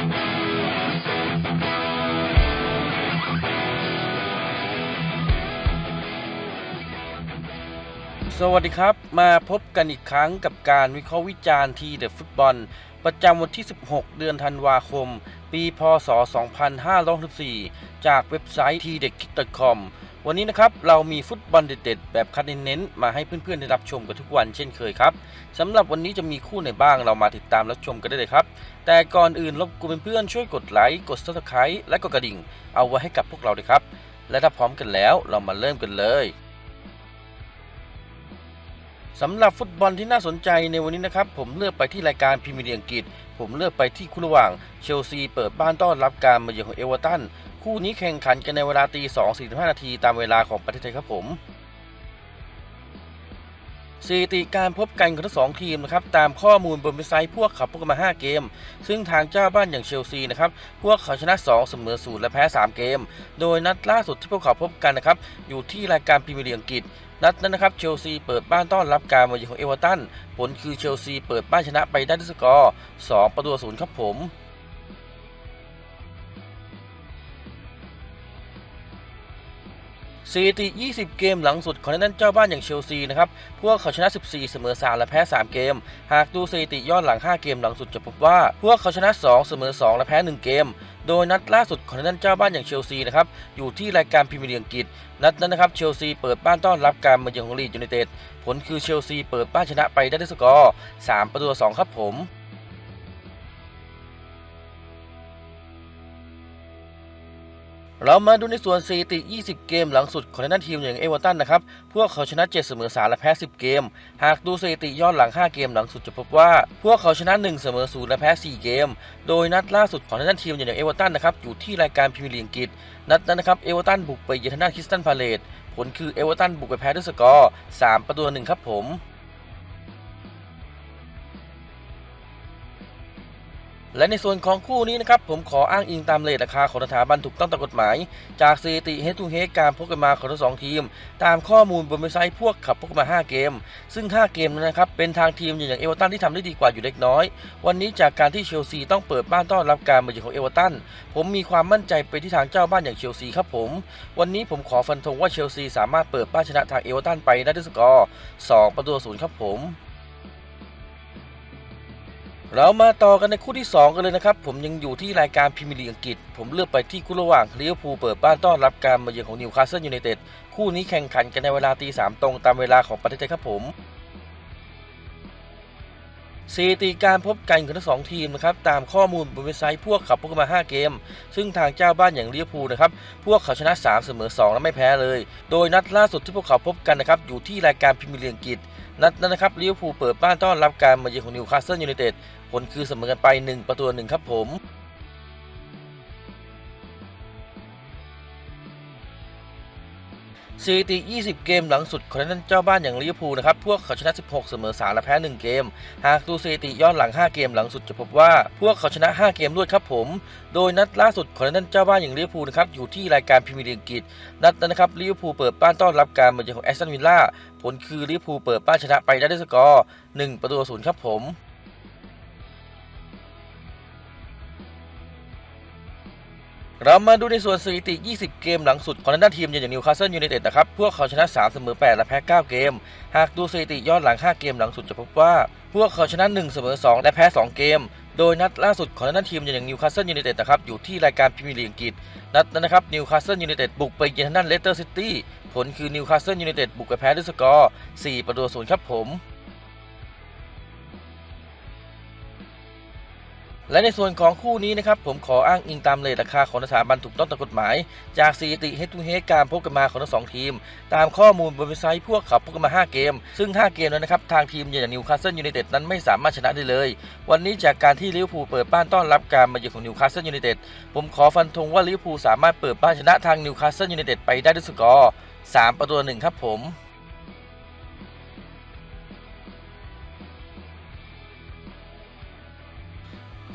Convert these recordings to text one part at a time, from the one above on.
Thank you. สวัสดีครับ มาพบกันอีกครั้งกับการวิเคราะห์วิจารณ์ทีเด็ดฟุตบอล ประจำวันที่ 16 เดือนธันวาคม ปีพศ 2564 จากเว็บไซต์ t d e c k c o m วันนี้นะครับ เรามีฟุตบอลเด็ดๆ แบบคัดเน้นๆมาให้เพื่อนๆ ได้รับชมกันทุกวันเช่นเคยครับสำหรับวันนี้จะมีคู่ไหนบ้างเรามาติดตามรับชมกันได้เลยครับ แต่ก่อนอื่นรบกวนเพื่อนๆช่วยกดไลค์กด subscribe และกดกระดิ่ง เอาไว้ให้กับพวกเราด้วยครับ และถ้าพร้อมกันแล้วเรามาเริ่มกันเลย สำหรับฟุตบอลที่น่าสนใจในวันนี้นะครับ ผมเลือกไปที่รายการพรีเมียร์ลีกอังกฤษ ผมเลือกไปที่คู่ระหว่างเชลซีเปิดบ้านต้อนรับการมาเยือนของเอเวอร์ตันคู่นี้แข่งขันกันในเวลาตี2 45 นาทีตามเวลาของประเทศไทยครับผมสถิติการพบกันของทั้งสองทีมนะครับตามข้อมูลบนเว็บไซต์พวกเขาพบกันมา 5 เกม ซึ่งทางเจ้าบ้านอย่างเชลซีนะครับพวกเขาชนะ 2 เสมอ0และแพ้ 3 เกม โดยนัดล่าสุดที่พวกเขาพบกันนะครับอยู่ที่รายการพรีเมียร์ลีกอังกฤษ นัดนั้นนะครับเชลซีเปิดบ้านต้อนรับการมาเยือนของเอเวอร์ตันผลคือเชลซีเปิดบ้านชนะไปได้ด้วยสกอร์2ประตูศูนย์ครับผม สถิติ 20 เกมหลังสุดของนันเจ้าบ้านอย่างเชลซีนะครับ พวกเขาชนะ 14 เสมอ 3 และแพ้ 3 เกม หากดูสถิติย้อนหลัง 5 เกมหลังสุดจะพบว่า พวกเขาชนะ 2 เสมอ 2 และแพ้ 1 เกม โดยนัดล่าสุดของนันเจ้าบ้านอย่างเชลซีนะครับ อยู่ที่รายการพรีเมียร์ลีกอังกฤษ นัดนั้นนะครับ เชลซีเปิดบ้านต้อนรับการมาเยือนของลีดยูไนเต็ด ผลคือเชลซีเปิดบ้านชนะไปได้ด้วยสกอร์ 3 ประตูต่อ2ครับผม เรามาดูในส่วนสถิติ 20 เกมหลังสุดของนันทีมอย่างเอเวอร์ตันนะครับ พวกเขาชนะ 7 เสมอ 3 และแพ้ 10 เกม หากดูสถิติย้อนหลัง 5 เกมหลังสุดจะพบว่า พวกเขาชนะ 1 เสมอ 0 และแพ้ 4 เกม โดยนัดล่าสุดของนันทีมอย่างเอเวอร์ตันนะครับ อยู่ที่รายการพรีเมียร์ลีกอังกฤษ นัดนั้นนะครับ เอเวอร์ตันบุกไปเยือนทางด้านคริสตันพาเลต ผลคือเอเวอร์ตันบุกไปแพ้ด้วยสกอร์ 3 ประตูต่อหนึ่งครับผม และในส่วนของคู่นี้นะครับผมขออ้างอิงตามเลทราคาของสถาบันถูกต้องตามกฎหมาย จากสถิติเฮทูเฮการพบกันมาของทั้งสองทีม ตามข้อมูลบนเว็บไซต์พวกขับพบกันมา 5 เกม ซึ่ง 5 เกมนั้นนะครับเป็นทางทีมอย่างเอเวอร์ตันที่ทำได้ดีกว่าอยู่เล็กน้อย วันนี้จากการที่เชลซีต้องเปิดบ้านต้อนรับการมาเยือนของเอเวอร์ตันผมมีความมั่นใจไปที่ทางเจ้าบ้านอย่างเชลซีครับผม วันนี้ผมขอฟันธงว่าเชลซีสามารถเปิดบ้านชนะทางเอเวอร์ตันไปได้ด้วยสกอร์2ประตูศูนย์ครับผม เรามาต่อกันในคู่ที่ 2 กันเลยนะครับ ผมยังอยู่ที่รายการพรีเมียร์ลีกอังกฤษ ผมเลือกไปที่คู่ระหว่างลิเวอร์พูลเปิดบ้านต้อนรับการมาเยือนของนิวคาสเซิลยูไนเต็ดคู่นี้แข่งขันกันในเวลาตีสามตรงตามเวลาของประเทศไทยครับผมสถิติการพบกันของทั้งสองทีมนะครับตามข้อมูลบนเว็บไซต์พวกเขาพบกันมา 5 เกม ซึ่งทางเจ้าบ้านอย่างลิเวอร์พูลนะครับพวกเขาชนะ 3 เสมอ 2 และไม่แพ้เลย โดยนัดล่าสุดที่พวกเขาพบกันนะครับอยู่ที่รายการพรีเมียร์ลีกอังกฤษ นัดนั้นนะครับลิเวอร์พูลเปิดบ้านต้อนรับการมาเยือนของนิวคาสเซิลยูไนเต็ดผลคือเสมอกันไป 1 ประตูหนึ่งครับผม สถิติ 20 เกมหลังสุดของนั้นเจ้าบ้านอย่างลิเวอร์พูลนะครับ พวกเขาชนะ 16 เสมอ 3 และแพ้ 1 เกม หากดูสถิติย้อนหลัง 5 เกมหลังสุดจะพบว่า พวกเขาชนะ 5 เกมรวดครับผม โดยนัดล่าสุดของนั้นเจ้าบ้านอย่างลิเวอร์พูลนะครับ อยู่ที่รายการพรีเมียร์ลีกอังกฤษ นัดนั้นนะครับ ลิเวอร์พูลเปิดบ้านต้อนรับการมาเยือนของแอสตันวิลล่า ผลคือลิเวอร์พูลเปิดบ้านชนะไปได้ด้วยสกอร์ 1 ประตูศูนย์ครับผม เรามาดูในส่วนสถิติ 20 เกมหลังสุดของทางด้านทีมอย่างนิวคาสเซิลยูไนเต็ดนะครับ พวกเขาชนะ 3 เสมอ 8 และแพ้ 9 เกม หากดูสถิติย้อนหลัง 5 เกมหลังสุดจะพบว่า พวกเขาชนะ 1 เสมอ 2 และแพ้ 2 เกม โดยนัดล่าสุดของทางด้านทีมอย่างนิวคาสเซิลยูไนเต็ดนะครับ อยู่ที่รายการพรีเมียร์ลีกอังกฤษ นัดนั้นนะครับ นิวคาสเซิลยูไนเต็ดบุกไปเยือนทางด้านเลสเตอร์ซิตี้ ผลคือนิวคาสเซิลยูไนเต็ดบุกไปแพ้ด้วยสกอร์ 4 ประตูต่อศูนย์ครับผม และในส่วนของคู่นี้นะครับผมขออ้างอิงตามเลทราคาของสถาบันถูกต้องตามกฎหมาย จากสถิติ Head to Head การพบกันมาของทั้งสองทีม ตามข้อมูลบนเว็บไซต์พวกเขาพบกันมา 5 เกม ซึ่ง 5 เกมนั้นนะครับ ทางทีมอย่างนิวคาสเซิลยูไนเต็ดนั้นไม่สามารถชนะได้เลย วันนี้จากการที่ลิเวอร์พูลเปิดบ้านต้อนรับการมาเยือนของนิวคาสเซิลยูไนเต็ดผมขอฟันธงว่าลิเวอร์พูลสามารถเปิดบ้านชนะทางนิวคาสเซิลยูไนเต็ดไปได้ด้วยสกอร์3ประตูหนึ่งครับผม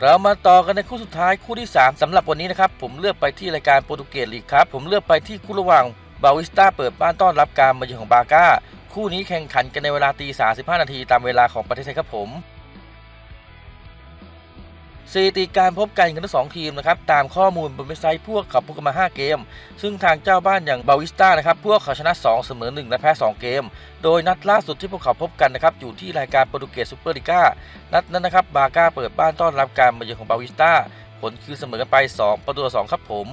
เรามาต่อกันในคู่สุดท้ายคู่ที่ 3สำหรับวันนี้นะครับ ผมเลือกไปที่รายการโปรตุเกสลีกครับ ผมเลือกไปที่คู่ระหว่างบาวิสตาเปิดบ้านต้อนรับการมาเยือนของบาก้า คู่นี้แข่งขันกันในเวลาตี35นาทีตามเวลาของประเทศไทยครับผม สถิติการพบกันของทั้งสองทีมนะครับตามข้อมูลบนเว็บไซต์พวกเขาพบกันมา 5 เกม ซึ่งทางเจ้าบ้านอย่างบาวิสตานะครับพวกเขาชนะ 2 เสมอ 1 และแพ้ 2 เกม โดยนัดล่าสุดที่พวกเขาพบกันนะครับอยู่ที่รายการโปรตุเกสซูเปอร์ลีกานัดนั้นนะครับบาก้าเปิดบ้านต้อนรับการมาเยือนของบาวิสตาผลคือเสมอกันไป 2 ประตูต่อ2ครับผม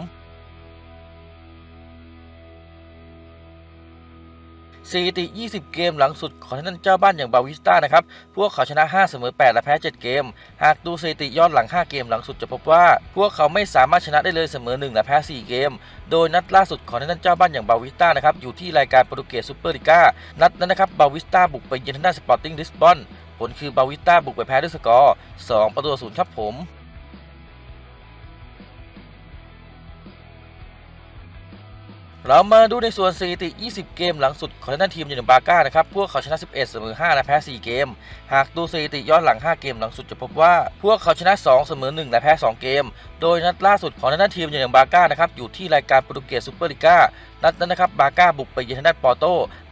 สถิติ 20 เกมหลังสุดของท่านเจ้าบ้านอย่างบาวิสตานะครับ พวกเขาชนะ 5 เสมอ 8 และแพ้ 7 เกม หากดูสถิติย้อนหลัง 5 เกมหลังสุดจะพบว่า พวกเขาไม่สามารถชนะได้เลยเสมอ 1 และแพ้ 4 เกม โดยนัดล่าสุดของท่านเจ้าบ้านอย่างบาวิสตานะครับ อยู่ที่รายการโปรตุเกสซูเปอร์ลิก้า นัดนั้นนะครับ บาวิสตาบุกไปเยือนทางด้านสปอร์ติ้งลิสบอน ผลคือบาวิสตาบุกไปแพ้ด้วยสกอร์ 2 ประตูศูนย์ครับผม เรามาดูในส่วนสถิติ 20 เกมหลังสุดของทางด้านทีมอย่างบาก้านะครับ พวกเขาชนะ 11 เสมอ 5 และแพ้ 4 เกม หากดูสถิติย้อนหลัง 5 เกมหลังสุดจะพบว่า พวกเขาชนะ 2 เสมอ 1 และแพ้ 2 เกม โดยนัดล่าสุดของทางด้านทีมอย่างบาก้านะครับ อยู่ที่รายการโปรตุเกสซูเปอร์ลิก้านัดนั้นนะครับ บาก้าบุกไปเยือนทางด้านปอร์โต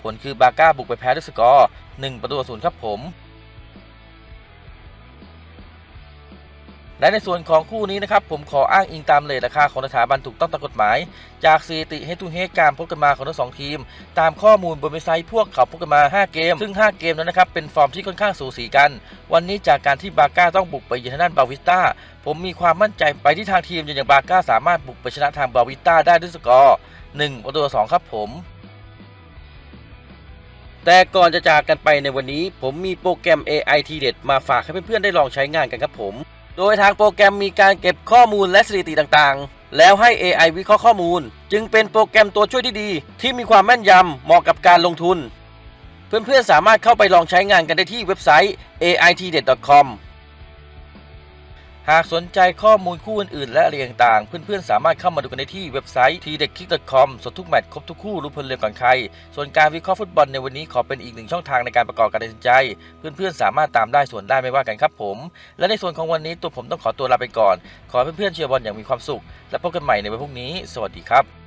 ผลคือบาก้าบุกไปแพ้ด้วยสกอร์ 1 ประตูต่อศูนย์ครับผม และในส่วนของคู่นี้นะครับผมขออ้างอิงตามเลทราคาของสถาบันถูกต้องตามกฎหมาย จากสถิติเฮตูเฮการพบกันมาของทั้งสองทีม ตามข้อมูลบนเว็บไซต์พวกเขาพบกันมา 5 เกม ซึ่ง 5 เกมนั้นนะครับเป็นฟอร์มที่ค่อนข้างสูสีกัน วันนี้จากการที่บาก้าต้องบุกไปเยือนทางด้านบาวิสตาผมมีความมั่นใจไปที่ทางทีมอย่างบาก้าสามารถบุกไปชนะทางบาวิสตาได้ด้วยสกอร์1ประตูต่อ2ครับผมแต่ก่อนจะจากกันไปในวันนี้ ผมมีโปรแกรม AI ทีเด็ดมาฝากให้เพื่อนๆได้ลองใช้งานกันครับผม โดยทางโปรแกรมมีการเก็บข้อมูลและสถิติต่างๆ แล้วให้ AI วิเคราะห์ข้อมูล จึงเป็นโปรแกรมตัวช่วยที่ดี ที่มีความแม่นยำเหมาะกับการลงทุน เพื่อนๆสามารถเข้าไปลองใช้งานกันได้ที่เว็บไซต์ aitdet.com หากสนใจข้อมูลคู่อื่นๆและอะไรต่างๆ เพื่อนๆ สามารถเข้ามาดูกันได้ที่เว็บไซต์ tdeckick.com สดทุกแมตช์ครบทุกคู่รู้ผลเร็วก่อนใคร ส่วนการวิเคราะห์ฟุตบอลในวันนี้ขอเป็นอีกหนึ่งช่องทางในการประกอบการตัดสินใจ เพื่อนๆ สามารถตามได้ส่วนได้ไม่ว่ากันครับผม และในส่วนของวันนี้ตัวผมต้องขอตัวลาไปก่อน ขอให้เพื่อนๆเชียร์บอลอย่างมีความสุข และพบกันใหม่ในวันพรุ่งนี้ สวัสดีครับ